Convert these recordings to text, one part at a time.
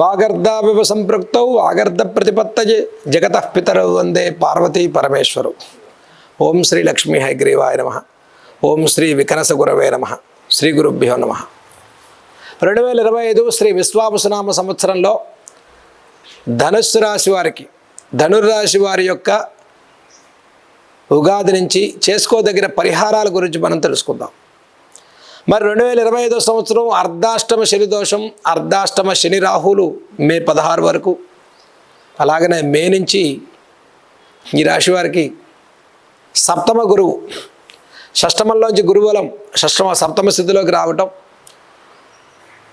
వాగర్ధావివ సంపృక్తౌ వాగర్ధ ప్రతిపత్తజే జగత పితరౌ వందే పార్వతీ పరమేశ్వరు. ఓం శ్రీ లక్ష్మీ హైగ్రీవాయ నమ. ఓం శ్రీ వికనస గురవే నమ. శ్రీ గురుభ్యో నమ. రెండు వేల ఇరవై ఐదు శ్రీ విశ్వామసునామ సంవత్సరంలో ధనుస్సు రాశి వారికి ధనుర్రాశి వారి యొక్క ఉగాది నుంచి చేసుకోదగిన పరిహారాల గురించి మనం తెలుసుకుందాం. మరి రెండు వేల ఇరవై ఐదో సంవత్సరం అర్ధాష్టమ శని దోషం అర్ధాష్టమ శని రాహులు మే పదహారు వరకు. అలాగనే మే నుంచి ఈ రాశి వారికి సప్తమ గురువు షష్టమంలోంచి గురుబలం షష్టమ సప్తమ స్థితిలోకి రావటం.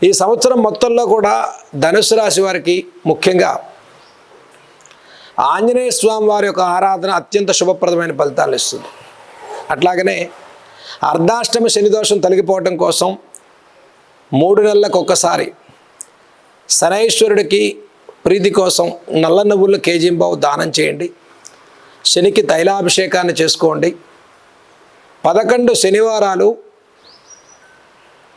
ఈ సంవత్సరం మొత్తంలో కూడా ధనుసు రాశి వారికి ముఖ్యంగా ఆంజనేయ స్వామి వారి యొక్క ఆరాధన అత్యంత శుభప్రదమైన ఫలితాలు ఇస్తుంది. అట్లాగనే అర్ధాష్టమి శని దోషం తొలగిపోవటం కోసం మూడు నెలలకు ఒక్కసారి శనైశ్వరుడికి ప్రీతి కోసం నల్ల నువ్వుల కేజీంబావు దానం చేయండి. శనికి తైలాభిషేకాన్ని చేసుకోండి. పదకొండు శనివారాలు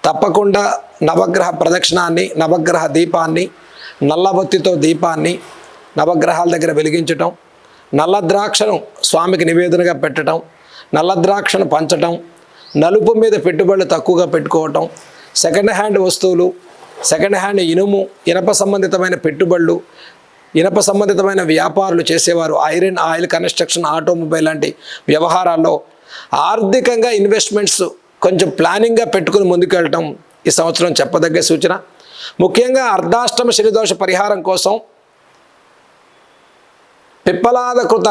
తప్పకుండా నవగ్రహ ప్రదక్షిణాన్ని నవగ్రహ దీపాన్ని నల్లబొత్తితో దీపాన్ని నవగ్రహాల దగ్గర వెలిగించటం నల్ల ద్రాక్షను స్వామికి నివేదనగా పెట్టడం నల్ల ద్రాక్షను పంచటం నలుపు మీద పెట్టుబడులు తక్కువగా పెట్టుకోవటం సెకండ్ హ్యాండ్ వస్తువులు సెకండ్ హ్యాండ్ ఇనుము ఇనప సంబంధితమైన పెట్టుబడులు ఇనప సంబంధితమైన వ్యాపారులు చేసేవారు ఐరన్ ఆయిల్ కన్స్ట్రక్షన్ ఆటోమొబైల్ లాంటి వ్యవహారాల్లో ఆర్థికంగా ఇన్వెస్ట్మెంట్స్ కొంచెం ప్లానింగ్గా పెట్టుకుని ముందుకెళ్ళటం ఈ సంవత్సరం చెప్పదగ్గ సూచన. ముఖ్యంగా అర్ధాష్టమ శనిదోష పరిహారం కోసం పిప్పలాదకృత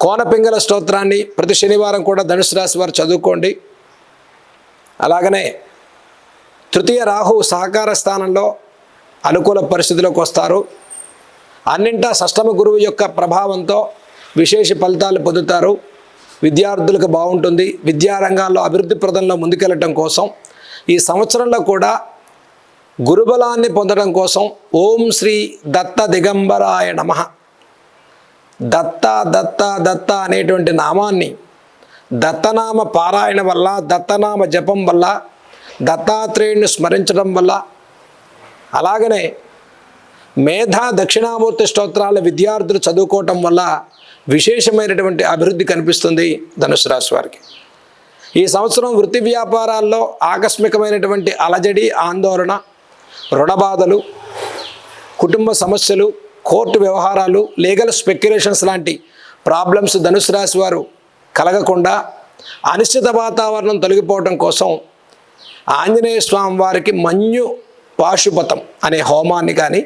కోనపింగల స్తోత్రాన్ని ప్రతి శనివారం కూడా ధనుసు రాశి వారు చదువుకోండి. అలాగనే తృతీయ రాహు సహకార స్థానంలో అనుకూల పరిస్థితిలోకి వస్తారు. అన్నింటా షష్టమ గురువు యొక్క ప్రభావంతో విశేష ఫలితాలు పొందుతారు. విద్యార్థులకు బాగుంటుంది. విద్యారంగాల్లో అభివృద్ధి ప్రదంలో ముందుకెళ్ళటం కోసం ఈ సంవత్సరంలో కూడా గురుబలాన్ని పొందడం కోసం ఓం శ్రీ దత్త దిగంబరాయ నమః. దత్త దత్త దత్త అనేటువంటి నామాన్ని దత్తనామ పారాయణ వల్ల దత్తనామ జపం వల్ల దత్తాత్రేయుడిని స్మరించడం వల్ల అలాగనే మేధా దక్షిణామూర్తి స్తోత్రాల విద్యార్థులు చదువుకోవటం వల్ల విశేషమైనటువంటి అభివృద్ధి కనిపిస్తుంది ధనుసు రాశి వారికి. ఈ సంవత్సరం వృత్తి వ్యాపారాల్లో ఆకస్మికమైనటువంటి అలజడి ఆందోళన రుణబాధలు కుటుంబ సమస్యలు కోర్టు వ్యవహారాలు లీగల్ స్పెక్యులేషన్స్ లాంటి ప్రాబ్లమ్స్ ధనుసు రాశి వారు కలగకుండా అనిశ్చిత వాతావరణం తొలగిపోవడం కోసం ఆంజనేయ స్వామి వారికి మన్యు పాశుపతం అనే హోమాన్ని కానీ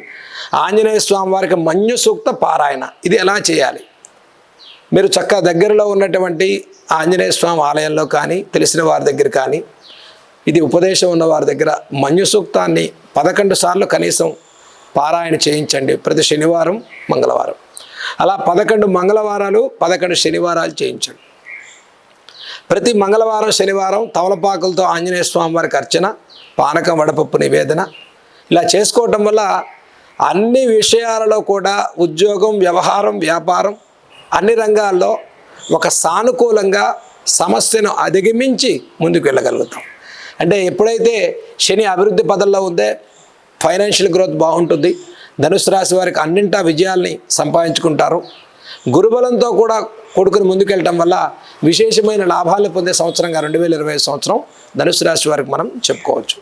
ఆంజనేయ స్వామి వారికి మన్యు సూక్త పారాయణ. ఇది ఎలా చేయాలి? మీరు చక్కగా దగ్గరలో ఉన్నటువంటి ఆంజనేయ స్వామి ఆలయంలో కానీ తెలిసిన వారి దగ్గర కానీ ఇది ఉపదేశం ఉన్న వారి దగ్గర మన్యు సూక్తాన్ని పదకొండు సార్లు కనీసం పారాయణ చేయించండి. ప్రతి శనివారం మంగళవారం. అలా పదకొండు మంగళవారాలు పదకొండు శనివారాలు చేయించండి. ప్రతి మంగళవారం శనివారం తమలపాకులతో ఆంజనేయ స్వామి వారికి అర్చన పానకం వడపప్పు నివేదన. ఇలా చేసుకోవటం వల్ల అన్ని విషయాలలో కూడా ఉద్యోగం వ్యవహారం వ్యాపారం అన్ని రంగాల్లో ఒక సానుకూలంగా సమస్యను అధిగమించి ముందుకు వెళ్ళగలుగుతాం. అంటే ఎప్పుడైతే శని అభివృద్ధి పదంలో ఉందే ఫైనాన్షియల్ గ్రోత్ బాగుంటుంది. ధనుసు రాశి వారికి అన్నింటా విజయాల్ని సంపాదించుకుంటారు. గురుబలంతో కూడా కొడుకుని ముందుకెళ్ళటం వల్ల విశేషమైన లాభాలు పొందే సంవత్సరంగా రెండు వేల ఇరవై సంవత్సరం ధనుసు రాశి వారికి మనం చెప్పుకోవచ్చు.